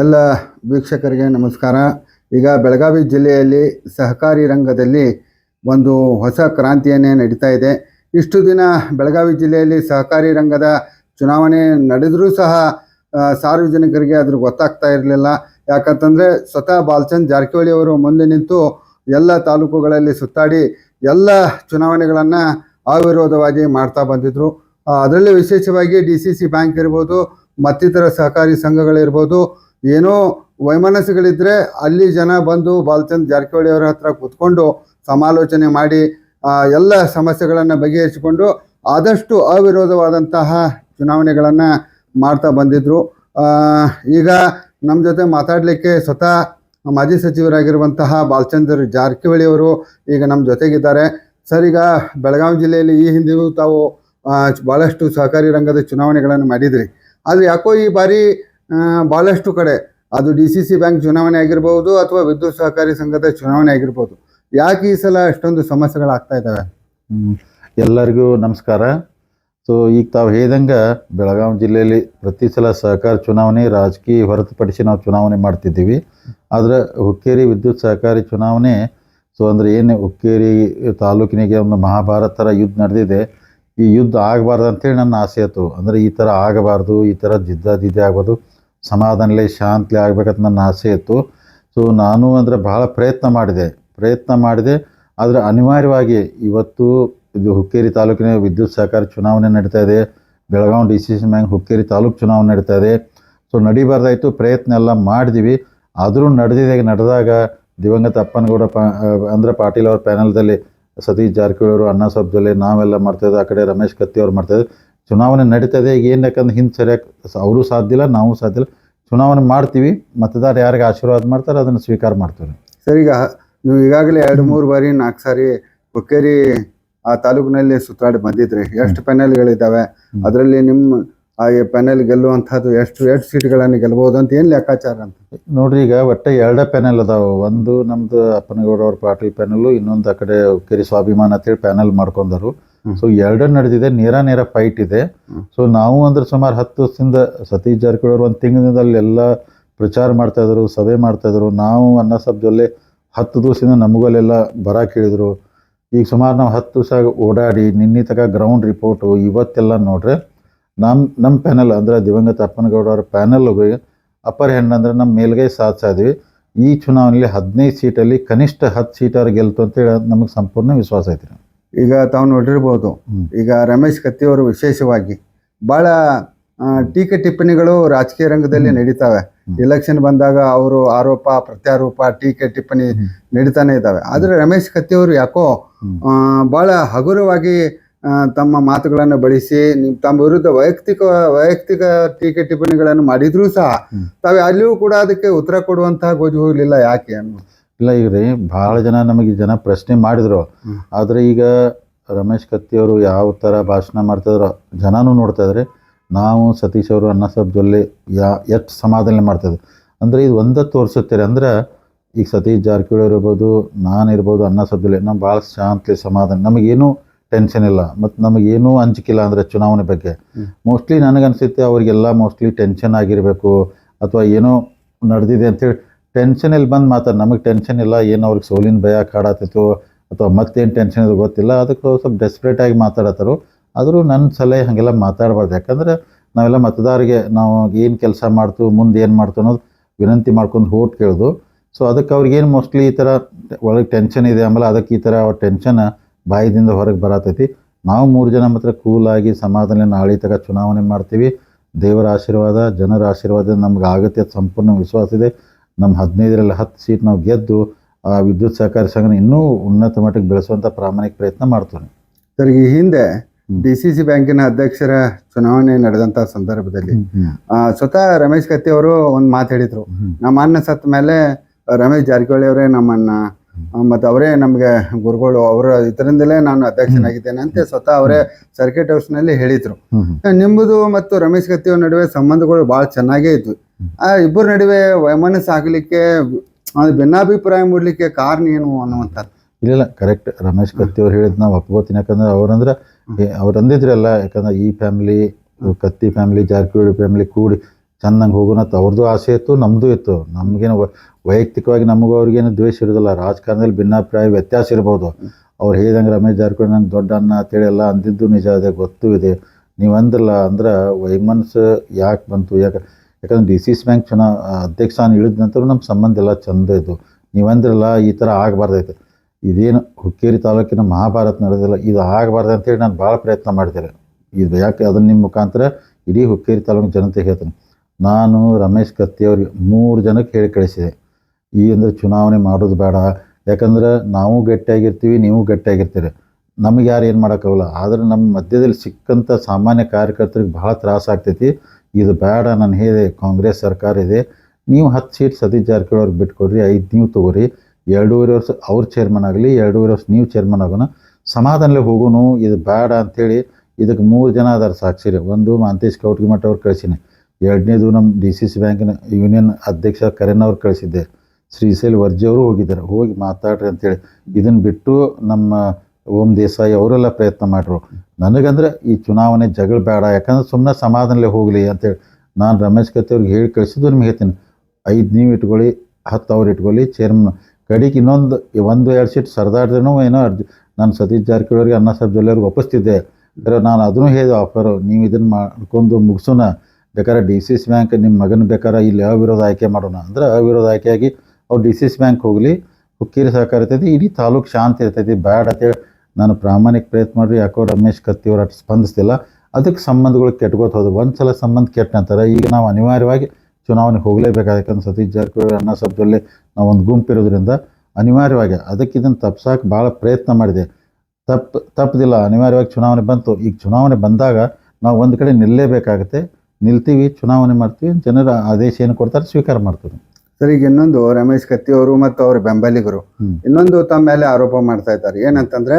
ಎಲ್ಲ ವೀಕ್ಷಕರಿಗೆ ನಮಸ್ಕಾರ. ಈಗ ಬೆಳಗಾವಿ ಜಿಲ್ಲೆಯಲ್ಲಿ ಸಹಕಾರಿ ರಂಗದಲ್ಲಿ ಒಂದು ಹೊಸ ಕ್ರಾಂತಿಯನ್ನೇ ನಡೀತಾ ಇದೆ. ಇಷ್ಟು ದಿನ ಬೆಳಗಾವಿ ಜಿಲ್ಲೆಯಲ್ಲಿ ಸಹಕಾರಿ ರಂಗದ ಚುನಾವಣೆ ನಡೆದರೂ ಸಹ ಸಾರ್ವಜನಿಕರಿಗೆ ಅದ್ರ ಗೊತ್ತಾಗ್ತಾ ಇರಲಿಲ್ಲ. ಯಾಕಂತಂದರೆ ಸ್ವತಃ ಬಾಲ್ಚಂದ್ ಜಾರಕಿಹೊಳಿ ಅವರು ಮುಂದೆ ನಿಂತು ಎಲ್ಲ ತಾಲೂಕುಗಳಲ್ಲಿ ಸುತ್ತಾಡಿ ಎಲ್ಲ ಚುನಾವಣೆಗಳನ್ನು ಅವಿರೋಧವಾಗಿ ಮಾಡ್ತಾ ಬಂದಿದ್ದರು ಅದರಲ್ಲಿ ವಿಶೇಷವಾಗಿ ಡಿ ಸಿ ಸಿ ಬ್ಯಾಂಕ್ ಇರ್ಬೋದು, ಮತ್ತಿತರ ಸಹಕಾರಿ ಸಂಘಗಳಿರ್ಬೋದು ಏನೋ ವೈಮನಸ್ಸುಗಳಿದ್ರೆ ಅಲ್ಲಿ ಜನ ಬಂದು ಬಾಲಚಂದ್ರ ಜಾರಕಿಹೊಳಿ ಅವರ ಹತ್ರ ಕೂತ್ಕೊಂಡು ಸಮಾಲೋಚನೆ ಮಾಡಿ ಎಲ್ಲ ಸಮಸ್ಯೆಗಳನ್ನು ಬಗೆಹರಿಸಿಕೊಂಡು ಆದಷ್ಟು ಅವಿರೋಧವಾದಂತಹ ಚುನಾವಣೆಗಳನ್ನು ಮಾಡ್ತಾ ಬಂದಿದ್ರು. ಈಗ ನಮ್ಮ ಜೊತೆ ಮಾತಾಡಲಿಕ್ಕೆ ಸ್ವತಃ ಮಾಜಿ ಸಚಿವರಾಗಿರುವಂತಹ ಬಾಲಚಂದ್ರ ಜಾರಕಿಹೊಳಿ ಅವರು ಈಗ ನಮ್ಮ ಜೊತೆಗಿದ್ದಾರೆ. ಸರ್, ಈಗ ಬೆಳಗಾವಿ ಜಿಲ್ಲೆಯಲ್ಲಿ ಈ ಹಿಂದೆಯೂ ತಾವು ಭಾಳಷ್ಟು ಸಹಕಾರಿ ರಂಗದ ಚುನಾವಣೆಗಳನ್ನು ಮಾಡಿದ್ರಿ. ಆದರೆ ಯಾಕೋ ಈ ಬಾರಿ ಭಾಳಷ್ಟು ಕಡೆ. ಅದು ಡಿ ಸಿ ಸಿ ಬ್ಯಾಂಕ್ ಚುನಾವಣೆ ಆಗಿರ್ಬೋದು ಅಥವಾ ವಿದ್ಯುತ್ ಸಹಕಾರಿ ಸಂಘದ ಚುನಾವಣೆ ಆಗಿರ್ಬೋದು. ಯಾಕೆ ಈ ಸಲ ಅಷ್ಟೊಂದು ಸಮಸ್ಯೆಗಳಾಗ್ತಾ ಇದ್ದಾವೆ. ಎಲ್ಲರಿಗೂ ನಮಸ್ಕಾರ. ಸೊ ಈಗ ತಾವು ಹೇಳಿದಂಗೆ ಬೆಳಗಾವಿ ಜಿಲ್ಲೆಯಲ್ಲಿ ಪ್ರತಿ ಸಲ ಸಹಕಾರ ಚುನಾವಣೆ ರಾಜಕೀಯ ಹೊರತುಪಡಿಸಿ ನಾವು ಚುನಾವಣೆ ಮಾಡ್ತಿದ್ದೀವಿ. ಆದರೆ ಹುಕ್ಕೇರಿ ವಿದ್ಯುತ್ ಸಹಕಾರಿ ಚುನಾವಣೆ ಸೊ ಅಂದರೆ ಏನು ಹುಕ್ಕೇರಿ ತಾಲೂಕಿನಿಗೆ ಒಂದು ಮಹಾಭಾರತ ಥರ ಯುದ್ಧ ನಡೆದಿದೆ. ಈ ಯುದ್ಧ ಆಗಬಾರ್ದು ಅಂತೇಳಿ ನನ್ನ ಆಸೆ ಆಯಿತು ಅಂದರೆ ಈ ಥರ ಆಗಬಾರ್ದು, ಈ ಥರ ಜಿದ್ದಾಜಿದ್ದಿ ಆಗ್ಬೋದು ಸಮಾಧಾನಲೆ ಶಾಂತಿ ಆಗಬೇಕಂತ ನನ್ನ ಆಸೆ ಇತ್ತು. ಸೊ ನಾನು ಅಂದರೆ ಬಹಳ ಪ್ರಯತ್ನ ಮಾಡಿದೆ. ಪ್ರಯತ್ನ ಮಾಡಿದೆ. ಆದರೆ ಅನಿವಾರ್ಯವಾಗಿ ಇವತ್ತು ಇದು ಹುಕ್ಕೇರಿ ತಾಲೂಕಿನ ವಿದ್ಯುತ್ ಸಹಕಾರ ಚುನಾವಣೆ ನಡೀತಾ ಇದೆ. Belagavi D C C bank Hukkeri taluk ಚುನಾವಣೆ ನಡೀತಾ ಇದೆ. ಸೊ ನಡಿಬಾರ್ದಾಯಿತು. ಪ್ರಯತ್ನ ಎಲ್ಲ ಮಾಡಿದ್ವಿ. ಆದರೂ ನಡೆದಿದೆ, ನಡೆದಾಗ ದಿವಂಗತ ಅಪ್ಪನಗೌಡ ಪ ಅಂದರೆ ಪಾಟೀಲ್ ಅವ್ರ ಪ್ಯಾನಲ್ದಲ್ಲಿ ಸತೀಶ್ ಜಾರಕಿಹೊಳಿ ಅವರು, ಅಣ್ಣಾ ಸಾಹೇಬ್ ಜೊಲ್ಲೆ, ನಾವೆಲ್ಲ ಮಾಡ್ತಾಯಿದ್ದೆ ಆ ಕಡೆ ರಮೇಶ್ ಕತ್ತಿ ಅವ್ರು ಮಾಡ್ತಾಯಿದ್ದೆ ಚುನಾವಣೆ ನಡೀತದೆ ಈಗ ಏನು ಯಾಕಂದ್ರೆ ಹಿಂದೆ ಸರಿಯಾಗಿ ಅವರು ಸಾಧ್ಯ ಇಲ್ಲ ನಾವು ಸಾಧ್ಯ ಇಲ್ಲ. ಚುನಾವಣೆ ಮಾಡ್ತೀವಿ ಮತದಾರ ಯಾರಿಗೆ ಆಶೀರ್ವಾದ ಮಾಡ್ತಾರೆ ಅದನ್ನು ಸ್ವೀಕಾರ ಮಾಡ್ತೀವಿ ಸರ್ ಈಗ ನೀವು ಈಗಾಗಲೇ ಎರಡು ಮೂರು ಬಾರಿ ನಾಲ್ಕು ಸಾರಿ ಹುಕ್ಕೇರಿ ಆ ತಾಲೂಕಿನಲ್ಲಿ ಸುತ್ತಾಡಿ ಬಂದಿದ್ರಿ. ಎಷ್ಟು ಪೆನಲ್ಗಳಿದ್ದಾವೆ. ಅದರಲ್ಲಿ ನಿಮ್ಮ ಆ ಪ್ಯಾನೆಲ್ ಗೆಲ್ಲುವಂಥದ್ದು ಎಷ್ಟು ಎಷ್ಟು ಸೀಟ್ಗಳನ್ನು ಗೆಲ್ಬಹುದು ಅಂತ ಏನು ಲೆಕ್ಕಾಚಾರ ಅಂತ? ನೋಡ್ರಿ ಈಗ ಒಟ್ಟು ಎರಡೇ ಪ್ಯಾನೆಲ್ ಅದಾವ. ಒಂದು ನಮ್ದು ಅಪ್ಪನಗೌಡ ಅವ್ರ ಪಾಟೀಲ್ ಪ್ಯಾನಲ್ ಇನ್ನೊಂದು ಆ ಕಡೆ ಕೆರಿ ಸ್ವಾಭಿಮಾನ ಅಂತೇಳಿ ಪ್ಯಾನೆಲ್ ಮಾಡ್ಕೊಂಡರು. ಸೊ ಎರಡೂ ನಡೆದಿದೆ ನೇರ ನೇರ ಫೈಟ್ ಇದೆ. ಸೊ ನಾವು ಅಂದ್ರೆ ಸುಮಾರು ಹತ್ತು ವರ್ಷದಿಂದ ಸತೀಶ್ ಜಾರಕಿಹೊಳಿ ಅವರು ಒಂದು ತಿಂಗಳಿಂದ ಎಲ್ಲ ಪ್ರಚಾರ ಮಾಡ್ತಾ ಇದ್ರು ಸಭೆ ಮಾಡ್ತಾ ಇದ್ರು. ನಾವು ಅನ್ನ ಸಬ್ಜಲ್ಲೇ ಜೊಲ್ಲೆ ಹತ್ತು ದಿವಸದಿಂದ ನಮಗಲ್ಲೆಲ್ಲ ಬರಕ್ಕೆ ಹೇಳಿದ್ರು ಈಗ ಸುಮಾರು ನಾವು ಹತ್ತು ದಿವಸ ಓಡಾಡಿ ನಿನ್ನೆ ತಕ ಗ್ರೌಂಡ್ ರಿಪೋರ್ಟು ಇವತ್ತೆಲ್ಲ ನೋಡ್ರೆ ನಮ್ಮ ನಮ್ಮ ಪ್ಯಾನಲ್ ಅಂದರೆ ದಿವಂಗತ ಅಪ್ಪನಗೌಡ ಅವರ ಪ್ಯಾನಲ್ ಅಪ್ಪರ್ ಹ್ಯಾಂಡ್ ಅಂದರೆ ನಮ್ಮ ಮೇಲ್ಗೈ ಸಾಧಿಸ್ತಾ ಇದ್ವಿ ಈ ಚುನಾವಣೆಯಲ್ಲಿ ಹದಿನೈದು ಸೀಟಲ್ಲಿ ಕನಿಷ್ಠ ಹತ್ತು ಸೀಟರ್ ಗೆಲ್ತು ಅಂತೇಳಿ ನಮಗೆ ಸಂಪೂರ್ಣ ವಿಶ್ವಾಸ ಐತಿ ಈಗ ತಾವು ನೋಡಿರ್ಬೋದು ಈಗ ರಮೇಶ್ ಕತ್ತಿಯವರು ವಿಶೇಷವಾಗಿ ಭಾಳ ಟೀಕೆ ಟಿಪ್ಪಣಿಗಳು ರಾಜಕೀಯ ರಂಗದಲ್ಲಿ. ನಡೀತಾವೆ. ಎಲೆಕ್ಷನ್ ಬಂದಾಗ ಅವರು ಆರೋಪ ಪ್ರತ್ಯಾರೋಪ ಟೀಕೆ ಟಿಪ್ಪಣಿ. ನಡೀತಾನೆ ಇದ್ದಾವೆ ಆದರೆ ರಮೇಶ್ ಕತ್ತಿಯವರು ಯಾಕೋ ಭಾಳ ಹಗುರವಾಗಿ ತಮ್ಮ ಮಾತುಗಳನ್ನು ಬಳಸಿ ತಮ್ಮ ವಿರುದ್ಧ ವೈಯಕ್ತಿಕ ವೈಯಕ್ತಿಕ ಟೀಕೆ ಟಿಪ್ಪಣಿಗಳನ್ನು ಮಾಡಿದ್ರೂ ಸಹ ತಾವೇ ಅಲ್ಲಿಯೂ ಕೂಡ ಅದಕ್ಕೆ ಉತ್ತರ ಕೊಡುವಂತಹ ಗೋಜು ಹೋಗಲಿಲ್ಲ ಯಾಕೆ ಅನ್ನೋ ಇಲ್ಲ ಈಗ ರೀ ಭಾಳ ಜನ ನಮಗೆ ಜನ ಪ್ರಶ್ನೆ ಮಾಡಿದ್ರು. ಆದರೆ ಈಗ ರಮೇಶ್ ಕತ್ತಿಯವರು ಯಾವ ಥರ ಭಾಷಣ ಮಾಡ್ತಿದ್ರು ಜನನೂ ನೋಡ್ತಾ ಇದ್ರೆ. ನಾವು ಸತೀಶ್ ಅವರು ಅನ್ನ ಸಾಹೇಬ್ ಜೊಲ್ಲೆ ಯಾ ಎಷ್ಟು ಸಮಾಧಾನ ಮಾಡ್ತಾಯಿದ್ರು ಅಂದರೆ ಇದು ಒಂದೇ ತೋರಿಸುತ್ತೀರಿ ಅಂದ್ರೆ ಈಗ ಸತೀಶ್ ಜಾರಕಿಹೊಳಿ ಇರ್ಬೋದು ನಾನು ಇರ್ಬೋದು ಅನ್ನ ಸಾಹೇಬ್ ಜೊಲ್ಲೆ ನಾವು ಭಾಳ ಶಾಂತಿ ಸಮಾಧಾನ. ನಮಗೇನು ಟೆನ್ಷನ್ ಇಲ್ಲ. ಮತ್ತು ನಮಗೇನೂ ಅಂಜಿಕಿಲ್ಲ ಅಂದರೆ ಚುನಾವಣೆ ಬಗ್ಗೆ. ಮೋಸ್ಟ್ಲಿ ನನಗನ್ಸುತ್ತೆ ಅವರಿಗೆಲ್ಲ ಮೋಸ್ಟ್ಲಿ ಟೆನ್ಷನ್ ಆಗಿರಬೇಕು. ಅಥವಾ ಏನೋ ನಡೆದಿದೆ ಅಂತೇಳಿ ಟೆನ್ಷನಲ್ಲಿ ಬಂದು ಮಾತಾಡಿ ನಮಗೆ ಟೆನ್ಷನ್ ಇಲ್ಲ ಏನು ಅವ್ರಿಗೆ ಸೋಲಿನ ಭಯ ಕಾಡತ್ತಿತ್ತು ಅಥವಾ ಮತ್ತೇನು ಟೆನ್ಷನ್ ಇದು ಗೊತ್ತಿಲ್ಲ ಅದಕ್ಕೆ ಸ್ವಲ್ಪ ಡೆಸ್ಪ್ರೇಟ್ ಆಗಿ ಮಾತಾಡತ್ತರು. ಆದರೂ ನನ್ನ ಸಲಹೆ ಹಾಗೆಲ್ಲ ಮಾತಾಡಬಾರ್ದು. ಯಾಕಂದ್ರೆ ನಾವೆಲ್ಲ ಮತದಾರರಿಗೆ ನಾವು ಏನು ಕೆಲಸ ಮಾಡ್ತು ಮುಂದೆ ಏನು ಮಾಡ್ತು ಅನ್ನೋದು ವಿನಂತಿ ಮಾಡ್ಕೊಂಡು ಹೋಟ್ ಕೇಳೋದು. ಸೊ ಅದಕ್ಕೆ ಅವ್ರಿಗೇನು ಮೋಸ್ಟ್ಲಿ ಈ ಥರ ಒಳಗೆ ಟೆನ್ಷನ್ ಇದೆ ಆಮೇಲೆ ಅದಕ್ಕೆ ಈ ಥರ ಅವ್ರ ಟೆನ್ಷನ್ ಬಾಯಿದಿಂದ ಹೊರಗೆ ಬರತೈತಿ. ನಾವು ಮೂರು ಜನ ಮಾತ್ರ ಕೂಲಾಗಿ ಸಮಾಧಾನ ನಾಳೆ ತಗ ಚುನಾವಣೆ ಮಾಡ್ತೀವಿ. ದೇವರ ಆಶೀರ್ವಾದ ಜನರ ಆಶೀರ್ವಾದ ನಮ್ಗೆ ಆಗುತ್ತೆ ಸಂಪೂರ್ಣ ವಿಶ್ವಾಸ ಇದೆ. ನಮ್ಮ ಹದಿನೈದರಲ್ಲಿ ಹತ್ತು ಸೀಟ್ ನಾವು ಗೆದ್ದು ಆ ವಿದ್ಯುತ್ ಸಹಕಾರಿ ಸಂಘನ ಇನ್ನೂ ಉನ್ನತ ಮಟ್ಟಕ್ಕೆ ಬೆಳೆಸುವಂಥ ಪ್ರಾಮಾಣಿಕ ಪ್ರಯತ್ನ ಮಾಡ್ತೀನಿ ಸರ್ ಈ ಹಿಂದೆ. ಡಿ ಸಿ ಸಿ ಬ್ಯಾಂಕಿನ ಅಧ್ಯಕ್ಷರ ಚುನಾವಣೆ ನಡೆದಂತ ಸಂದರ್ಭದಲ್ಲಿ ಸ್ವತಃ ರಮೇಶ್ ಕತ್ತಿ ಅವರು ಒಂದು ಮಾತು ಹೇಳಿದ್ರು. ನಮ್ಮ ಅನ್ನ ಸತ್ತ ಮೇಲೆ ರಮೇಶ್ ಜಾರಕಿಹೊಳಿ ಅವರೇ ನಮ್ಮನ್ನ ಮತ್ತೆ ಅವರೇ ನಮಗೆ ಗುರುಗಳು ಅವರ ಇದರಿಂದಲೇ ನಾನು ಅಧ್ಯಕ್ಷನಾಗಿದ್ದೇನೆ ಅಂತ ಸ್ವತಃ ಅವರೇ ಸರ್ಕಿಟ್ ಹೌಸ್ನಲ್ಲಿ ಹೇಳಿದ್ರು. ನಿಮ್ಮದು ಮತ್ತು ರಮೇಶ್ ಕತ್ತಿಯವ್ರ ನಡುವೆ ಸಂಬಂಧಗಳು ಭಾಳ ಚೆನ್ನಾಗೇ ಇತ್ತು ಆ ಇಬ್ಬರ ನಡುವೆ ವೈಮನಸ್ಸು ಆಗಲಿಕ್ಕೆ ಭಿನ್ನಾಭಿಪ್ರಾಯ ಮೂಡಲಿಕ್ಕೆ ಕಾರಣ ಏನು ಅನ್ನುವಂಥದ್ದು ಇಲ್ಲ ಕರೆಕ್ಟ್ ರಮೇಶ್ ಕತ್ತಿ ಅವ್ರು ಹೇಳಿದ್ ನಾವು ಒಪ್ಕೋತೀನಿ ಯಾಕಂದ್ರೆ ಅವ್ರಂದ್ರೆ ಅವ್ರು ಅಂದಿದ್ರಲ್ಲ ಯಾಕಂದ್ರೆ ಈ family Katti family Jarkiholi family ಕೂಡಿ ಚಂದಂಗೆ ಹೋಗೋಣ ಅಂತ ಅವ್ರದ್ದು ಆಸೆ ಇತ್ತು ನಮ್ಮದು ಇತ್ತು. ನಮಗೇನು ವೈಯಕ್ತಿಕವಾಗಿ ನಮಗೂ ಅವ್ರಿಗೇನು ದ್ವೇಷ ಇರೋದಿಲ್ಲ. ರಾಜಕಾರಣದಲ್ಲಿ ಭಿನ್ನಾಭಿಪ್ರಾಯ, ವ್ಯತ್ಯಾಸ ಇರ್ಬೋದು. ಅವ್ರು ಹೇಳಿದಂಗೆ ರಮೇಶ್ ಜಾರಕಿಹೊಳಿ ನಂಗೆ ದೊಡ್ಡ ಅಣ್ಣ ಅಂತೇಳಿ ಎಲ್ಲ ಅಂದಿದ್ದು ನಿಜ ಇದೆ ಗೊತ್ತೂ ಇದೆ. ನೀವು ಅಂದ್ರಲ್ಲ, ಅಂದ್ರೆ ವೈಮನ್ಸ್ ಯಾಕೆ ಬಂತು? ಯಾಕೆ ಯಾಕಂದ್ರೆ ಡಿ ಸಿ ಸಿ ಬ್ಯಾಂಕ್ ಚುನಾ ಅಧ್ಯಕ್ಷ ಇಳಿದ ನಂತರ ನಮ್ಮ ಸಂಬಂಧ ಎಲ್ಲ ಚಂದ ಇದ್ದು ನೀವು ಅಂದ್ರಲ್ಲ ಈ ಥರ ಆಗಬಾರ್ದೈತೆ. ಇದೇನು ಹುಕ್ಕೇರಿ ತಾಲೂಕಿನ ಮಹಾಭಾರತ ನಡೆದಿಲ್ಲ, ಇದು ಆಗಬಾರ್ದು ಅಂತೇಳಿ ನಾನು ಭಾಳ ಪ್ರಯತ್ನ ಮಾಡ್ತೇನೆ. ಇದು ಯಾಕೆ ಅದನ್ನ ನಿಮ್ಮ ಮುಖಾಂತರ ಇಡೀ ಹುಕ್ಕೇರಿ ತಾಲೂಕಿನ ಜನತೆ ಹೇಳ್ತೀನಿ. ನಾನು ರಮೇಶ್ ಕತ್ತಿ ಅವ್ರಿಗೆ ಮೂರು ಜನಕ್ಕೆ ಹೇಳಿ ಕಳಿಸಿದೆ. ಈ ಅಂದರೆ ಚುನಾವಣೆ ಮಾಡೋದು ಬೇಡ. ಯಾಕಂದ್ರೆ ನಾವು ಗಟ್ಟಿಯಾಗಿರ್ತೀವಿ, ನೀವು ಗಟ್ಟಿಯಾಗಿರ್ತೀರಿ. ನಮಗೆ ಯಾರು ಏನು ಮಾಡೋಕ್ಕಾಗಲ್ಲ. ಆದರೆ ನಮ್ಮ ಮಧ್ಯದಲ್ಲಿ ಸಿಕ್ಕಂಥ ಸಾಮಾನ್ಯ ಕಾರ್ಯಕರ್ತರಿಗೆ ಭಾಳ ತ್ರಾಸ ಆಗ್ತೈತಿ. ಇದು ಬೇಡ, ನಾನು ಹೇಳಿದೆ, ಕಾಂಗ್ರೆಸ್ ಸರ್ಕಾರ ಇದೆ. ನೀವು ಹತ್ತು ಸೀಟ್ ಸತೀಶ್ ಜಾರಕಿಹೊಳಿ ಅವ್ರಿಗೆ ಬಿಟ್ಕೊಡ್ರಿ, ಐದು ನೀವು ತಗೋರಿ. ಎರಡೂವರೆ ವರ್ಷ ಅವ್ರ ಚೇರ್ಮನ್ ಆಗಲಿ, ಎರಡೂವರೆ ವರ್ಷ ನೀವು ಚೇರ್ಮನ್ ಆಗೋಣ. ಸಮಾಧಾನಲ್ಲೇ ಹೋಗೋಣ, ಇದು ಬೇಡ ಅಂಥೇಳಿ ಇದಕ್ಕೆ ಮೂರು ಜನ ಅದಾರ ಸಾಕ್ಷಿರಿ. ಒಂದು ಮಾಂತೇಶ್ ಕೌಟ್ಗಿಮಠ ಅವ್ರು ಕಳಿಸಿನಿ. ಎರಡನೇದು ನಮ್ಮ ಡಿ ಸಿ ಸಿ ಬ್ಯಾಂಕಿನ ಯೂನಿಯನ್ ಅಧ್ಯಕ್ಷ ಕರೆನ್ ಅವ್ರು ಕಳಿಸಿದ್ದೆ. ಶ್ರೀಶೈಲ್ ವರ್ಜಿ ಅವರು ಹೋಗಿದ್ದಾರೆ. ಹೋಗಿ ಮಾತಾಡ್ರಿ ಅಂತೇಳಿ. ಇದನ್ನು ಬಿಟ್ಟು ನಮ್ಮ ಓಂ ದೇಸಾಯಿ ಅವರೆಲ್ಲ ಪ್ರಯತ್ನ ಮಾಡ್ರು. ನನಗಂದ್ರೆ ಈ ಚುನಾವಣೆ ಜಗಳ ಬೇಡ. ಯಾಕಂದ್ರೆ ಸುಮ್ಮನೆ ಸಮಾಧಾನಲೆ ಹೋಗಲಿ ಅಂತೇಳಿ ನಾನು ರಮೇಶ್ ಕತ್ತಿ ಅವ್ರಿಗೆ ಹೇಳಿ ಕಳಿಸಿದ್ದು ನಿಮ್ಗೆ ಹೇಳ್ತೀನಿ. ಐದು ನೀವು ಇಟ್ಕೊಳ್ಳಿ, ಹತ್ತು ಅವ್ರು ಇಟ್ಕೊಳ್ಳಿ ಚೇರ್ಮನ್ ಕಡೆಗೆ ಇನ್ನೊಂದು ಒಂದು ಎರಡು ಸೀಟ್ ಸರ್ದಾರ್ದೇನೋ ಏನೋ ಅರ್ಜಿ ನಾನು ಸತೀಶ್ ಜಾರಕಿಹೊಳಿ ಅವ್ರಿಗೆ ಅಣ್ಣ ಸಾಹೇಬ್ ಜೊಲ್ಲೆ ಅವ್ರಿಗೆ ಒಪ್ಪಿಸ್ತಿದ್ದೆ ನಾನು ಅದನ್ನು ಹೇಳಿದೆ ಆಫರು ನೀವು ಇದನ್ನು ಮಾಡ್ಕೊಂಡು ಮುಗಿಸೋಣ. ಬೇಕಾದ್ರೆ ಡಿ ಸಿ ಸಿ ಬ್ಯಾಂಕ್ ನಿಮ್ಮ ಮಗನ ಬೇಕಾದ್ರೆ ಇಲ್ಲಿ ಅವಿರೋಧ ಆಯ್ಕೆ ಮಾಡೋಣ. ಅಂದ್ರೆ ಅವಿರೋಧ ಆಯ್ಕೆಯಾಗಿ ಅವ್ರು ಡಿ ಸಿ ಸಿ ಬ್ಯಾಂಕ್ ಹೋಗಲಿ, ಹುಕ್ಕೀರಿ ಸಹಕಾರ ಇರ್ತೈತಿ, ಇಡೀ ತಾಲೂಕು ಶಾಂತಿ ಇರ್ತೈತಿ. ಬ್ಯಾಡ ಅಂತೇಳಿ ನಾನು ಪ್ರಾಮಾಣಿಕ ಪ್ರಯತ್ನ ಮಾಡಿರಿ, ಯಾಕೋ ರಮೇಶ್ ಕತ್ತಿ ಸ್ಪಂದಿಸ್ತಿಲ್ಲ. ಅದಕ್ಕೆ ಸಂಬಂಧಗಳು ಕೆಟ್ಕೋತ ಹೋದ್ರು. ಒಂದು ಸಲ ಸಂಬಂಧ ಕೆಟ್ಟ ನಂತರ ಈಗ ನಾವು ಅನಿವಾರ್ಯವಾಗಿ ಚುನಾವಣೆಗೆ ಹೋಗಲೇಬೇಕಾದ ಅನ್ಸತಿ ಸತೀಶ್ ಜಾರಕಿಹೊಳಿ ಅಣ್ಣ ಸಾಹೇಬ್ ನಾವು ಒಂದು ಗುಂಪು ಇರೋದ್ರಿಂದ ಅನಿವಾರ್ಯವಾಗಿ ಅದಕ್ಕೆ ಇದನ್ನು ತಪ್ಸಕ್ಕೆ ಭಾಳ ಪ್ರಯತ್ನ ಮಾಡಿದೆ. ತಪ್ಪು ತಪ್ಪದಿಲ್ಲ ಅನಿವಾರ್ಯವಾಗಿ ಚುನಾವಣೆ ಬಂತು. ಈಗ ಚುನಾವಣೆ ಬಂದಾಗ ನಾವು ಒಂದು ಕಡೆ ನಿಲ್ಲಲೇಬೇಕಾಗುತ್ತೆ ನಿಲ್ತೀವಿ ಚುನಾವಣೆ ಮಾಡ್ತೀವಿ ಜನರ ಆದೇಶ ಏನು ಕೊಡ್ತಾರೆ ಸ್ವೀಕಾರ ಮಾಡ್ತೀವಿ ಸರ್ ಈಗ ಇನ್ನೊಂದು ರಮೇಶ್ ಕತ್ತಿ ಅವರು ಮತ್ತು ಅವ್ರ ಬೆಂಬಲಿಗರು ಇನ್ನೊಂದು ತಮ್ಮ ಮೇಲೆ ಆರೋಪ ಮಾಡ್ತಾ ಇದ್ದಾರೆ. ಏನಂತಂದ್ರೆ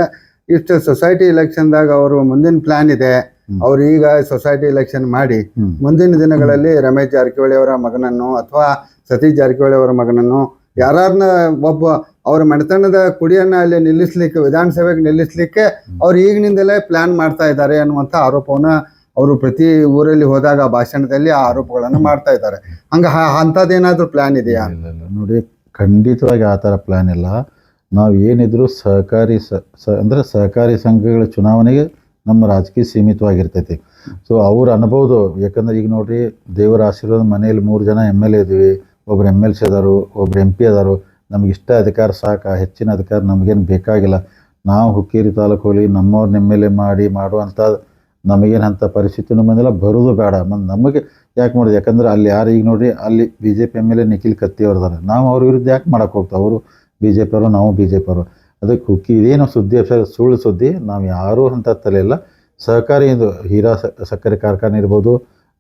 ಇಷ್ಟು ಸೊಸೈಟಿ ಇಲೆಕ್ಷನ್ದಾಗ ಅವರು ಮುಂದಿನ ಪ್ಲಾನ್ ಇದೆ. ಅವರು ಅವ್ರು ಈಗ ಸೊಸೈಟಿ ಎಲೆಕ್ಷನ್ ಮಾಡಿ ಮುಂದಿನ ದಿನಗಳಲ್ಲಿ ರಮೇಶ್ ಜಾರಕಿಹೊಳಿ ಅವರ ಮಗನನ್ನು ಅಥವಾ ಸತೀಶ್ ಜಾರಕಿಹೊಳಿ ಅವರ ಮಗನನ್ನು ಯಾರನ್ನ ಒಬ್ಬ ಅವರ ಮನೆತನದ ಕುಡಿಯನ್ನ ಅಲ್ಲಿ ನಿಲ್ಲಿಸ್ಲಿಕ್ಕೆ ವಿಧಾನಸಭೆಗೆ ನಿಲ್ಲಿಸ್ಲಿಕ್ಕೆ ಅವ್ರು ಈಗಿನಿಂದಲೇ ಪ್ಲಾನ್ ಮಾಡ್ತಾ ಇದ್ದಾರೆ ಅನ್ನುವಂಥ ಆರೋಪವನ್ನ ಅವರು ಪ್ರತಿ ಊರಲ್ಲಿ ಹೋದಾಗ ಭಾಷಣದಲ್ಲಿ ಆ ಆರೋಪಗಳನ್ನು ಮಾಡ್ತಾ ಇದ್ದಾರೆ. ಹಂಗ ಅಂಥದ್ದೇನಾದ್ರೂ ಪ್ಲಾನ್ ಇದೆಯಾ. ನೋಡಿ, ಖಂಡಿತವಾಗಿ ಆ ಥರ ಪ್ಲ್ಯಾನ್ ಇಲ್ಲ. ನಾವು ಏನಿದ್ರು ಸಹಕಾರಿ ಸ ಅಂದ್ರೆ ಸಹಕಾರಿ ಸಂಘಗಳ ಚುನಾವಣೆಗೆ ನಮ್ಮ ರಾಜಕೀಯ ಸೀಮಿತವಾಗಿರ್ತೈತಿ. ಸೊ ಅವ್ರು ಅನ್ಬೋದು ಯಾಕಂದ್ರೆ ಈಗ ನೋಡ್ರಿ, ದೇವರ ಆಶೀರ್ವಾದ ಮನೆಯಲ್ಲಿ ಮೂರು ಜನ ಎಂ ಎಲ್ ಎ ಇದ್ವಿ, ಒಬ್ರು ಎಂ ಎಲ್ ಸಿ ಅದಾರು, ಒಬ್ರು ಎಂ ಪಿ ಅದಾರು, ನಮ್ಗೆ ಇಷ್ಟ ಅಧಿಕಾರ ಸಾಕ, ಹೆಚ್ಚಿನ ಅಧಿಕಾರ ನಮಗೇನು ಬೇಕಾಗಿಲ್ಲ. ನಾವು ಹುಕ್ಕೇರಿ ತಾಲೂಕು ಹೋಗಿ ನಮ್ಮವ್ರನ್ನ ಎಂ ಎಲ್ ಎ ಮಾಡಿ ಮಾಡುವಂಥ ನಮಗೇನು ಅಂಥ ಪರಿಸ್ಥಿತಿನೂ ಬಂದಿಲ್ಲ ಬರೋದು ಬೇಡ. ಮತ್ತು ನಮಗೆ ಯಾಕೆ ಮಾಡೋದು? ಯಾಕಂದ್ರೆ ಅಲ್ಲಿ ಯಾರು ಈಗ ನೋಡಿ, ಅಲ್ಲಿ B J P M L A Nikhil Katti ಅವ್ರದಾರೆ ನಾವು ಅವ್ರ ವಿರುದ್ಧ ಯಾಕೆ ಮಾಡೋಕ್ಕೆ ಹೋಗ್ತಾ ಅವರು ಬಿ ಜೆ ಪಿಯವರು ನಾವು ಬಿ ಜೆ ಪಿಯವರು ಅದಕ್ಕೆ ಹುಕ್ಕಿ, ಇದೇನು ಸುದ್ದಿ ಸುಳ್ಳು ಸುದ್ದಿ, ನಾವು ಯಾರೂ ಅಂತ ತಲೆ ಇಲ್ಲ. ಸಹಕಾರಿ ಇದು ಹೀರಾ ಸಕ್ಕರೆ ಕಾರ್ಖಾನೆ ಇರ್ಬೋದು,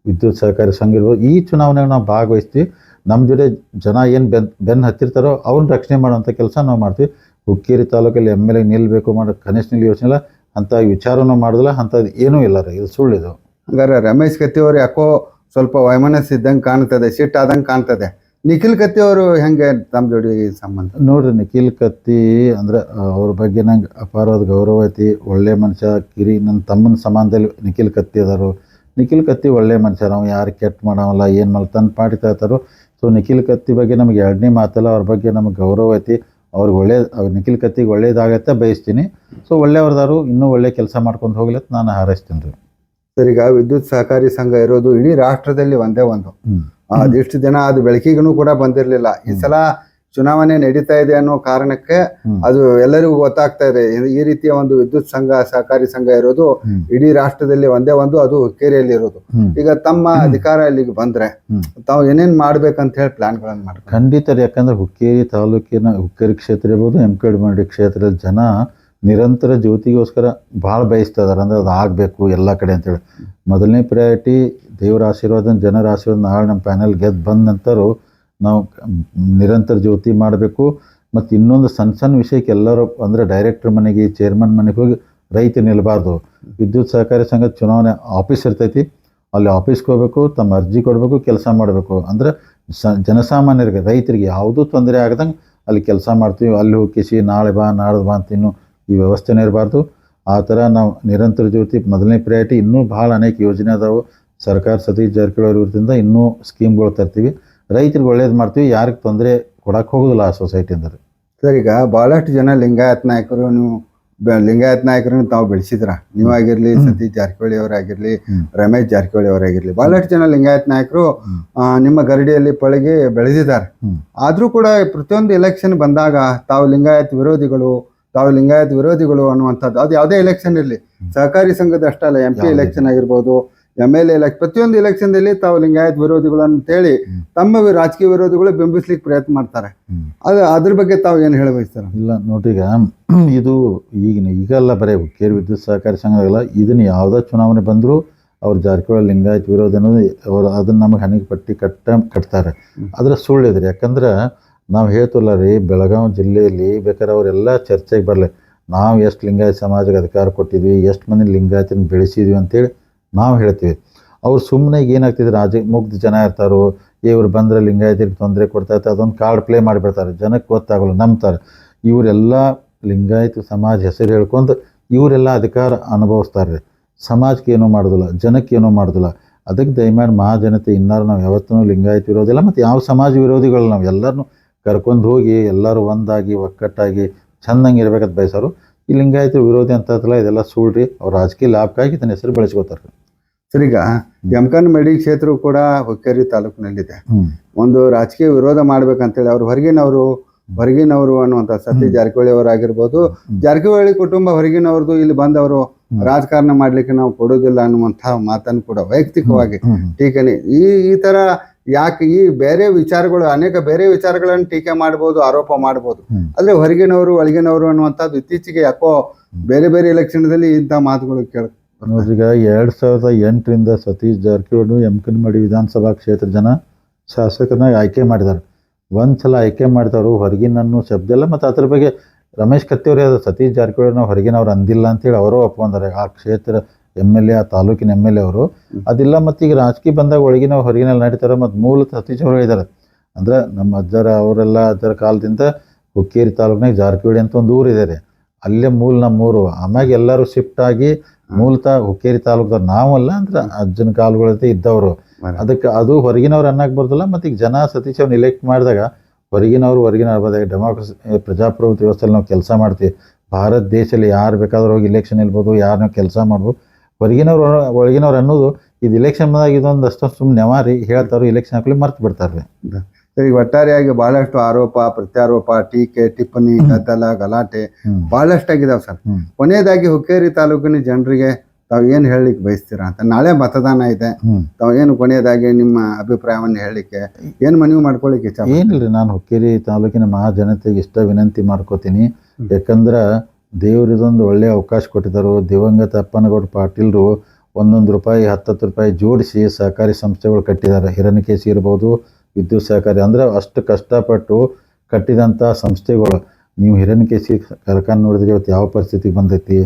ವಿದ್ಯುತ್ ಸಹಕಾರಿ ಸಂಘ ಇರ್ಬೋದು, ಈ ಚುನಾವಣೆಗೆ ನಾವು ಭಾಗವಹಿಸ್ತೀವಿ. ನಮ್ಮ ಜೊತೆ ಜನ ಏನು ಬೆನ್ ಬೆನ್ನು ಹತ್ತಿರ್ತಾರೋ, ಅವ್ರನ್ನ ರಕ್ಷಣೆ ಮಾಡುವಂಥ ಕೆಲಸ ನಾವು ಮಾಡ್ತೀವಿ. ಹುಕ್ಕೇರಿ ತಾಲೂಕಲ್ಲಿ ಎಂ ಎಲ್ ಎ ನಿಲ್ಲಬೇಕು ಮಾಡೋ ಕನಿಷ್ಠ ನಿಲ್ ಯೋಚನೆ ಇಲ್ಲ. ಅಂಥ ವಿಚಾರನೂ ಮಾಡಿದಿಲ್ಲ ಅಂಥದ್ದು ಏನೂ ಇಲ್ಲ ರೀ ಇದು ಸುಳ್ಳಿದು. ಹಂಗಾರೆ ರಮೇಶ್ ಕತ್ತಿ ಅವರು ಯಾಕೋ ಸ್ವಲ್ಪ ವೈಮನಸ್ ಇದ್ದಂಗೆ ಕಾಣ್ತದೆ ಸಿಟ್ಟು ಆದಂಗೆ ಕಾಣ್ತದೆ. ನಿಖಿಲ್ ಕತ್ತಿ ಅವರು ಹೆಂಗೆ ತಮ್ಮ ಜೋಡಿ ಸಂಬಂಧ? ನೋಡ್ರಿ ನಿಖಿಲ್ ಕತ್ತಿ ಅಂದ್ರೆ ಅವ್ರ ಬಗ್ಗೆ ನಂಗೆ ಅಪಾರವಾದ ಗೌರವ ಐತಿ. ಒಳ್ಳೆ ಮನುಷ್ಯ ಕಿರಿ ನನ್ನ ತಮ್ಮನ ಸಮಾನದಲ್ಲಿ ನಿಖಿಲ್ ಕತ್ತಿ ಅದಾರು. ನಿಖಿಲ್ ಕತ್ತಿ ಒಳ್ಳೆ ಮನುಷ್ಯ ನಾವು ಯಾರು ಕೆಟ್ಟ ಮಾಡೋಲ್ಲ ಏನು ಮಾಡಲ್ಲ ತನ್ನ ಪಾಟಿ ತರ್ತಾರೋ ಸೊ ನಿಖಿಲ್ ಕತ್ತಿ ಬಗ್ಗೆ ನಮ್ಗೆ ಎರಡನೇ ಮಾತಲ್ಲ ಅವ್ರ ಬಗ್ಗೆ ನಮ್ಗೆ ಗೌರವ ಐತಿ. ಅವ್ರಿಗೆ ಒಳ್ಳೆ ಅವ್ರ ನಿಖಿಲ್ ಕತ್ತಿಗೆ ಒಳ್ಳೇದಾಗತ್ತೆ ಬಯಸ್ತೀನಿ. ಸೊ ಒಳ್ಳೆಯವ್ರದಾರು ಇನ್ನೂ ಒಳ್ಳೆ ಕೆಲಸ ಮಾಡ್ಕೊಂಡು ಹೋಗ್ಲತ್ತ ಅಂತ ನಾನು ಹಾರೈಸ್ತೀನಿ ರೀ. ಸರ್ ಈಗ ವಿದ್ಯುತ್ ಸಹಕಾರಿ ಸಂಘ ಇರೋದು ಇಡೀ ರಾಷ್ಟ್ರದಲ್ಲಿ ಒಂದೇ ಒಂದು. ಅದೆಷ್ಟು ದಿನ ಅದು ಬೆಳಕಿಗೂ ಕೂಡ ಬಂದಿರಲಿಲ್ಲ. ಈ ಸಲ ಚುನಾವಣೆ ನಡೀತಾ ಇದೆ ಅನ್ನೋ ಕಾರಣಕ್ಕೆ ಅದು ಎಲ್ಲರಿಗೂ ಗೊತ್ತಾಗ್ತಾ ಇದೆ. ಈ- ರೀತಿಯ ಒಂದು ವಿದ್ಯುತ್ ಸಂಘ ಸಹಕಾರಿ ಸಂಘ ಇರೋದು ಇಡೀ ರಾಷ್ಟ್ರದಲ್ಲಿ ಒಂದೇ ಒಂದು ಅದು ಹುಕ್ಕೇರಿಯಲ್ಲಿ ಇರೋದು. ಈಗ ತಮ್ಮ ಅಧಿಕಾರ ಅಲ್ಲಿಗೆ ಬಂದ್ರೆ ತಾವು ಏನೇನ್ ಮಾಡ್ಬೇಕಂತ ಹೇಳಿ ಪ್ಲಾನ್ಗಳನ್ನು ಮಾಡ್ತಾರೆ ಖಂಡಿತ ರೀ ಯಾಕಂದ್ರೆ ಹುಕ್ಕೇರಿ ತಾಲೂಕಿನ ಹುಕ್ಕೇರಿ ಕ್ಷೇತ್ರ ಇರ್ಬೋದು ಎಮ್ಕಡ್ಮಂಡಿ ಕ್ಷೇತ್ರದ ಜನ ನಿರಂತರ ಜ್ಯೋತಿಗೋಸ್ಕರ ಭಾಳ ಬಯಸ್ತಾ ಇದಾರೆ. ಅಂದ್ರೆ ಅದು ಆಗಬೇಕು ಎಲ್ಲ ಕಡೆ ಅಂತೇಳಿ. ಮೊದಲನೇ ಪ್ರಯಾರಿಟಿ ದೇವರ ಆಶೀರ್ವಾದ ಜನರ ಆಶೀರ್ವಾದ ನಾಳೆ ನಮ್ಮ ಪ್ಯಾನೆಲ್ ಗೆದ್ದು ಬಂದ ನಂತರ ನಾವು ನಿರಂತರ ಜ್ಯೋತಿ ಮಾಡಬೇಕು. ಮತ್ತು ಇನ್ನೊಂದು ಸಣ್ಣ ಸಣ್ಣ ವಿಷಯಕ್ಕೆ ಎಲ್ಲರೂ ಅಂದರೆ ಡೈರೆಕ್ಟರ್ ಮನೆಗೆ ಚೇರ್ಮನ್ ಮನೆಗೆ ಹೋಗಿ ರೈತ ನಿಲ್ಲಬಾರ್ದು ವಿದ್ಯುತ್ ಸಹಕಾರಿ ಸಂಘದ ಚುನಾವಣೆ ಆಫೀಸ್ ಇರ್ತೈತಿ. ಅಲ್ಲಿ ಆಫೀಸ್ಗೆ ಹೋಗ್ಬೇಕು, ತಮ್ಮ ಅರ್ಜಿ ಕೊಡಬೇಕು, ಕೆಲಸ ಮಾಡಬೇಕು. ಅಂದರೆ ಸ ಜನಸಾಮಾನ್ಯರಿಗೆ, ರೈತರಿಗೆ ಯಾವುದೂ ತೊಂದರೆ ಆಗದಂಗೆ ಅಲ್ಲಿ ಕೆಲಸ ಮಾಡ್ತೀವಿ. ಅಲ್ಲಿ ಹೋಗಿಸಿ ನಾಳೆ ಬಾ, ನಾಡ್ದು ಬಾ ಅಂತ ಇನ್ನೂ ಈ ವ್ಯವಸ್ಥೆನೇ ಇರಬಾರ್ದು. ಆ ಥರ ನಾವು ನಿರಂತರ ಜ್ಯೋತಿ ಮೊದಲನೇ ಪ್ರಯಾರಿಟಿ ಇನ್ನೂ ಭಾಳ ಅನೇಕ ಯೋಜನೆ ಅದಾವೆ. ಸರ್ಕಾರ ಸತೀಶ್ ಜಾರಕಿಹೊಳಿ ಅವ್ರ ಇನ್ನೂ ಸ್ಕೀಮ್ಗಳು ತರ್ತೀವಿ. ರೈತರಿಗೆ ಒಳ್ಳೇದು ಮಾಡ್ತೀವಿ ಯಾರಿಗೆ ತೊಂದರೆ ಕೊಡಕ್ಕೆ ಹೋಗೋದಿಲ್ಲ ಆ ಸೊಸೈಟಿಯಿಂದ ಸರ್ ಈಗ ಭಾಳಷ್ಟು ಜನ ಲಿಂಗಾಯತ್ ನಾಯಕರು ನೀವು ಲಿಂಗಾಯತ್ ನಾಯಕರನ್ನು ತಾವು ಬೆಳೆಸಿದ್ರ? ನೀವಾಗಿರ್ಲಿ. ಸತೀಶ್ ಜಾರಕಿಹೊಳಿ ಅವರಾಗಿರ್ಲಿ ರಮೇಶ್ ಜಾರಕಿಹೊಳಿ ಅವರಾಗಿರ್ಲಿ ಬಹಳಷ್ಟು ಜನ ಲಿಂಗಾಯತ್ ನಾಯಕರು ನಿಮ್ಮ ಗರಡಿಯಲ್ಲಿ ಪಳಗಿ ಬೆಳೆದಿದ್ದಾರೆ. ಆದರೂ ಆದ್ರೂ ಕೂಡ ಪ್ರತಿಯೊಂದು ಎಲೆಕ್ಷನ್ ಬಂದಾಗ ತಾವು ಲಿಂಗಾಯತ್ ವಿರೋಧಿಗಳು ತಾವು ಲಿಂಗಾಯತ್ ವಿರೋಧಿಗಳು ಅನ್ನುವಂಥದ್ದು ಅದು ಯಾವುದೇ ಎಲೆಕ್ಷನ್ ಇರಲಿ. ಸಹಕಾರಿ ಸಂಘದ ಅಷ್ಟಲ್ಲ ಎಂ ಪಿ ಎಲೆಕ್ಷನ್ ಆಗಿರ್ಬೋದು ಎಂ ಎಲ್ ಎಲೆಕ್ಷನ್ ಪ್ರತಿಯೊಂದು ಎಲೆಕ್ಷನ್ದಲ್ಲಿ ತಾವು ಲಿಂಗಾಯತ್ ವಿರೋಧಿಗಳು ಅಂತೇಳಿ. ತಮ್ಮ ರಾಜಕೀಯ ವಿರೋಧಿಗಳು ಬಿಂಬಿಸ್ಲಿಕ್ಕೆ ಪ್ರಯತ್ನ ಮಾಡ್ತಾರೆ. ಅದು ಅದ್ರ ಬಗ್ಗೆ ತಾವು ಏನು ಹೇಳ ಬಯಸ್ತಾರೆ? ಇಲ್ಲ ನೋಡ್ರೀಗ ಈಗ ಇದು ಈಗಿನ ಈಗೆಲ್ಲ ಬರೀ ಕೇರ್ ವಿದ್ಯುತ್ ಸಹಕಾರಿ ಸಂಘದಲ್ಲ ಇದನ್ನ ಯಾವುದೇ ಚುನಾವಣೆ ಬಂದರೂ ಅವ್ರು ಜಾರಕಿಹೊಳಿ ಲಿಂಗಾಯತ್ ವಿರೋಧ ಅನ್ನೋದು ಅವ್ರು ಅದನ್ನ ನಮಗೆ ಹಣಿಗೆ ಪಟ್ಟಿ ಕಟ್ಟ ಕಟ್ತಾರೆ. ಆದರೆ ಸುಳ್ಳು ಸುಳ್ಳಿದ್ರಿ ಯಾಕಂದ್ರೆ ನಾವು ಹೇಳ್ತಿಲ್ಲ ರೀ ಬೆಳಗಾವಿ ಜಿಲ್ಲೆಯಲ್ಲಿ ಬೇಕಾದ್ರೆ ಅವರೆಲ್ಲ ಚರ್ಚೆಗೆ ಬರಲಿ. ನಾವು ಎಷ್ಟು ಲಿಂಗಾಯತ ಸಮಾಜಕ್ಕೆ ಅಧಿಕಾರ ಕೊಟ್ಟಿದ್ವಿ ಎಷ್ಟು ಮಂದಿ ಲಿಂಗಾಯತನ ಬೆಳೆಸಿದ್ವಿ ಅಂತೇಳಿ ನಾವು ಹೇಳ್ತೀವಿ. ಅವ್ರು ಸುಮ್ಮನೆ ಏನಾಗ್ತಿದ್ರು ರಾಜ ಮುಗ್ಧ ಜನ ಇರ್ತಾರೋ ಇವ್ರು ಬಂದರೆ ಲಿಂಗಾಯತರಿಗೆ ತೊಂದರೆ ಕೊಡ್ತಾ ಇರ್ತಾರೆ, ಅದೊಂದು ಕಾರ್ಡ್ ಪ್ಲೇ ಮಾಡಿಬಿಡ್ತಾರೆ. ಜನಕ್ಕೆ ಗೊತ್ತಾಗಲ್ಲ, ನಂಬ್ತಾರೆ. ಇವರೆಲ್ಲ ಲಿಂಗಾಯತ ಸಮಾಜ ಹೆಸರು ಹೇಳ್ಕೊಂಡು ಇವರೆಲ್ಲ ಅಧಿಕಾರ ಅನುಭವಿಸ್ತಾರೆ. ಸಮಾಜಕ್ಕೆ ಏನೂ ಮಾಡೋದಿಲ್ಲ, ಜನಕ್ಕೆ ಏನೂ ಮಾಡೋದಿಲ್ಲ. ಅದಕ್ಕೆ ದಯಮಾಡಿ ಮಹಾಜನತೆ ಇನ್ನಾರು ನಾವು ಯಾವತ್ತೂ ಲಿಂಗಾಯತ ಇರೋದಿಲ್ಲ ಮತ್ತು ಯಾವ ಸಮಾಜ ವಿರೋಧಿಗಳು ನಾವು. ಎಲ್ಲರನ್ನೂ ಕರ್ಕೊಂಡು ಹೋಗಿ, ಎಲ್ಲರೂ ಒಂದಾಗಿ, ಒಕ್ಕಟ್ಟಾಗಿ, ಚೆಂದಂಗೆ ಇರಬೇಕಂತ ಬಯಸೋರು. ಈ ಲಿಂಗಾಯತ ವಿರೋಧಿ ಅಂತಲ್ಲ ಇದೆಲ್ಲ ಸುಳ್ರಿ, ಅವ್ರ ರಾಜಕೀಯ ಲಾಭಕ್ಕಾಗಿ ಇದನ್ನ ಹೆಸರು ಬೆಳೆಸ್ಕೋತಾರೆ. ಸರ್ ಈಗ ಮಡಿ ಕ್ಷೇತ್ರ ಕೂಡ ಹುಕ್ಕೇರಿ ತಾಲೂಕಿನಲ್ಲಿದೆ. ಒಂದು ರಾಜಕೀಯ ವಿರೋಧ ಮಾಡ್ಬೇಕಂತೇಳಿ ಅವ್ರು ಹೊರಗಿನವರು ಹೊರಗಿನವರು ಅನ್ನುವಂಥ ಸತೀಶ್ ಹ್ಮ್. ಜಾರಕಿಹೊಳಿ ಅವರಾಗಿರ್ಬೋದು. ಜಾರಕಿಹೊಳಿ ಕುಟುಂಬ ಹೊರಗಿನವ್ರದ್ದು ಇಲ್ಲಿ ಬಂದವರು. ರಾಜಕಾರಣ ಮಾಡ್ಲಿಕ್ಕೆ ನಾವು ಕೊಡೋದಿಲ್ಲ ಅನ್ನುವಂಥ ಮಾತನ್ನು ಕೂಡ ವೈಯಕ್ತಿಕವಾಗಿ ಟೀಕೆನೆ. ಈ ಈ ತರ ಯಾಕೆ ಈ ಬೇರೆ ವಿಚಾರಗಳು ಅನೇಕ ಬೇರೆ ವಿಚಾರಗಳನ್ನು ಟೀಕೆ ಮಾಡ್ಬೋದು ಆರೋಪ ಮಾಡ್ಬೋದು. ಅಲ್ಲೇ ಆದ್ರೆ ಹೊರಗಿನವರು ಒಳಗಿನವರು ಅನ್ನುವಂಥದ್ದು ಇತ್ತೀಚೆಗೆ ಯಾಕೋ ಬೇರೆ ಬೇರೆ ಎಲೆಕ್ಷನ್ದಲ್ಲಿ ಇಂಥ ಮಾತುಗಳು ಕೇಳ ನೋಡ್ರಿ ಈಗ ಎರಡು ಸಾವಿರದ ಎಂಟರಿಂದ ಸತೀಶ್ ಜಾರಕಿಹೊಳಿ ಯಮಕನಮಡಿ ವಿಧಾನಸಭಾ ಕ್ಷೇತ್ರ ಜನ ಶಾಸಕನಾಗಿ ಆಯ್ಕೆ ಮಾಡಿದ್ದಾರೆ. ಒಂದು ಸಲ ಆಯ್ಕೆ ಮಾಡಿದವರು ಹೊರಗಿನನ್ನು ಶಬ್ದ ಎಲ್ಲ ಮತ್ತು ಅದ್ರ ಬಗ್ಗೆ ರಮೇಶ್ ಕತ್ತಿಯವ್ರು ಅದು ಸತೀಶ್ ಜಾರಕಿಹೊಳಿ ನಾವು ಹೊರಗಿನವ್ರು ಅಂದಿಲ್ಲ ಅಂತೇಳಿ ಅವರು ಒಪ್ಕೊಂಡಾರೆ. ಆ ಕ್ಷೇತ್ರ ಎಂ ಎಲ್ ಎ ಆ ತಾಲೂಕಿನ ಎಂ ಎಲ್ ಎ ಅವರು. ಅದಿಲ್ಲ ಮತ್ತು ಈಗ ರಾಜಕೀಯ ಬಂದಾಗ ಒಳಗಿನ ಹೊರಗಿನಲ್ಲಿ ನಡೀತಾರೆ. ಮತ್ತು ಮೂಲ ಸತೀಶ್ ಅವರು ಹೇಳಿದ್ದಾರೆ ಅಂದ್ರೆ ನಮ್ಮ ಅಜ್ಜರ ಅವರೆಲ್ಲ ಅಜ್ಜರ ಕಾಲದಿಂದ ಹುಕ್ಕೇರಿ ತಾಲೂಕಿನಾಗ ಜಾರಕಿಹೊಳಿ ಅಂತ ಒಂದು ಊರು ಇದೆ ರೀ ಅಲ್ಲೇ ಮೂಲ ನಮ್ಮೂರು. ಆಮ್ಯಾಗ ಎಲ್ಲರೂ ಶಿಫ್ಟ್ ಆಗಿ ಮೂಲತಃ ಹುಕ್ಕೇರಿ ತಾಲೂಕದ ನಾವಲ್ಲ ಅಂದ್ರೆ ಅಜ್ಜನ ಕಾಲುಗಳತೆ ಇದ್ದವರು. ಅದಕ್ಕೆ ಅದು ಹೊರಗಿನವ್ರು ಅನ್ನಕ್ಕೆ ಬರ್ತಲ್ಲ ಮತ್ತು ಈಗ ಜನ ಸತೀಶ್ ಅವ್ರನ್ನ ಇಲೆಕ್ಟ್ ಮಾಡಿದಾಗ ಹೊರಗಿನವ್ರು ಹೊರಗಿನ ಬಂದಾಗ ಡೆಮಾಕ್ರಸಿ ಪ್ರಜಾಪ್ರಭುತ್ವ ವ್ಯವಸ್ಥೆಯಲ್ಲಿ ನಾವು ಕೆಲಸ ಮಾಡ್ತೀವಿ. ಭಾರತ ದೇಶದಲ್ಲಿ ಯಾರು ಬೇಕಾದ್ರೂ ಹೋಗಿ ಇಲೆಕ್ಷನ್ ಇರ್ಬೋದು ಯಾರನ್ನ ಕೆಲಸ ಮಾಡ್ಬೋದು. ಹೊರಗಿನವ್ರು ಒಳಗಿನವ್ರು ಅನ್ನೋದು ಇದು ಇಲೆಕ್ಷನ್ ಬಂದಾಗ ಇದೊಂದು ಅಷ್ಟೊಂದು ಸುಮ್ಮನೆ ನೆವಾರಿ ಹೇಳ್ತಾರೆ ಇಲೆಕ್ಷನ್ ಹಾಕಲಿ ಮರ್ತು ಬಿಡ್ತಾರೆ ಸರಿ ಒಟ್ಟಾರೆಯಾಗಿ ಬಹಳಷ್ಟು ಆರೋಪ ಪ್ರತ್ಯಾರೋಪ ಟೀಕೆ ಟಿಪ್ಪಣಿ ಗದ್ದಲ ಗಲಾಟೆ ಹ್ಮ್. ಬಹಳಷ್ಟು ಆಗಿದಾವೆ ಸರ್. ಕೊನೆಯದಾಗಿ ಹುಕ್ಕೇರಿ ತಾಲೂಕಿನ ಜನರಿಗೆ ತಾವು ಏನು ಹೇಳಲಿಕ್ಕೆ ಬಯಸ್ತೀರಾ ಅಂತ. ನಾಳೆ ಮತದಾನ ಇದೆ. ತಾವು ಏನು ಕೊನೆಯದಾಗಿ ನಿಮ್ಮ ಅಭಿಪ್ರಾಯವನ್ನು ಹೇಳಲಿಕ್ಕೆ ಏನು ಮನವಿ ಮಾಡ್ಕೊಳ್ಳಿಕ್ಕೆ ಇಚ್ಛೆ ಏನಿಲ್ಲ ನಾನು ಹುಕ್ಕೇರಿ ತಾಲೂಕಿನ ಮಹಾಜನತೆಗೆ ಇಷ್ಟ ವಿನಂತಿ ಮಾಡ್ಕೋತೀನಿ. ಯಾಕಂದ್ರೆ ದೇವರಿದೊಂದು ಒಳ್ಳೆ ಒಳ್ಳೆಯ ಅವಕಾಶ ಕೊಟ್ಟಿದ್ದಾರೆ. ದಿವಂಗತ ಅಪ್ಪನಗೌಡ ಪಾಟೀಲ್ರು ಒಂದೊಂದು ರೂಪಾಯಿ ಹತ್ತತ್ತು ರೂಪಾಯಿ ಜೋಡಿಸಿ ಸಹಕಾರಿ ಸಂಸ್ಥೆಗಳು ಕಟ್ಟಿದ್ದಾರೆ. ಹಿರಣ್ಯಕೇಶಿ ಇರ್ಬೋದು ವಿದ್ಯುತ್ ಸಹಕಾರಿ ಅಂದ್ರೆ ಅಷ್ಟು ಕಷ್ಟಪಟ್ಟು ಕಟ್ಟಿದಂಥ ಸಂಸ್ಥೆಗಳು. ನೀವು ಹಿರಣ್ಯಕೇಶಿ ಕಾರ್ಖಾನೆ ನೋಡಿದ್ರೆ ಇವತ್ತು ಯಾವ ಪರಿಸ್ಥಿತಿಗೆ ಬಂದೈತಿ?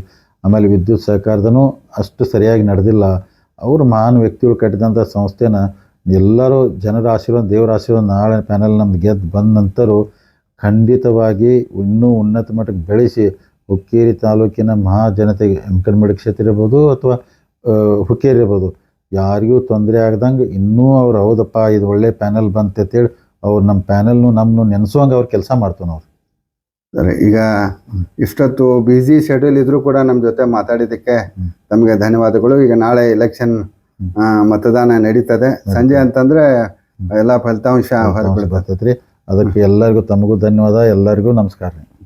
ಆಮೇಲೆ ವಿದ್ಯುತ್ ಸಹಕಾರದನೂ ಅಷ್ಟು ಸರಿಯಾಗಿ ನಡೆದಿಲ್ಲ. ಅವರು ಮಹಾನ್ ವ್ಯಕ್ತಿಗಳು ಕಟ್ಟಿದಂಥ ಸಂಸ್ಥೆನ ಎಲ್ಲರೂ ಜನರ ಆಶೀರ್ವಾದ, ದೇವರ ಆಶೀರ್ವಾದ ನಾಳೆ ಪ್ಯಾನೆಲ್ ನಮ್ದು ಗೆದ್ದು ಬಂದ ನಂತರ ಖಂಡಿತವಾಗಿ ಇನ್ನೂ ಉನ್ನತ ಮಟ್ಟಕ್ಕೆ ಬೆಳೆಸಿ ಹುಕ್ಕೇರಿ ತಾಲೂಕಿನ ಮಹಾ ಜನತೆಗೆ ಕ್ಷೇತ್ರ ಇರ್ಬೋದು ಅಥವಾ ಹುಕ್ಕೇರಿ ಇರ್ಬೋದು. ಯಾರಿಗೂ ತೊಂದರೆ ಆಗ್ದಂಗೆ ಇನ್ನೂ ಅವ್ರು ಹೌದಪ್ಪ ಇದು ಒಳ್ಳೆ ಪ್ಯಾನಲ್ ಬಂತೆ ಅಂತೇಳಿ ಅವ್ರು ನಮ್ಮ ಪ್ಯಾನಲ್ನು ನಮ್ಮನ್ನು ನೆನೆಸುವಂಗೆ ಅವ್ರು ಕೆಲಸ ಮಾಡ್ತಾನೆ ಅವ್ರು. ಸರಿ ಈಗ ಇಷ್ಟೊತ್ತು ಬ್ಯುಸಿ ಶೆಡ್ಯೂಲ್ ಇದ್ರೂ ಕೂಡ ನಮ್ಮ ಜೊತೆ ಮಾತಾಡಿದ್ದಕ್ಕೆ. ತಮಗೆ ಧನ್ಯವಾದಗಳು. ಈಗ ನಾಳೆ ಎಲೆಕ್ಷನ್ ಮತದಾನ ನಡೀತದೆ. ಸಂಜೆ ಅಂತಂದ್ರೆ ಎಲ್ಲ ಫಲಿತಾಂಶ ಬರ್ತೈತ್ರಿ. ಅದಕ್ಕೆ ಎಲ್ಲರಿಗೂ ತಮಗೂ ಧನ್ಯವಾದ. ಎಲ್ಲರಿಗೂ ನಮಸ್ಕಾರ. ರೀ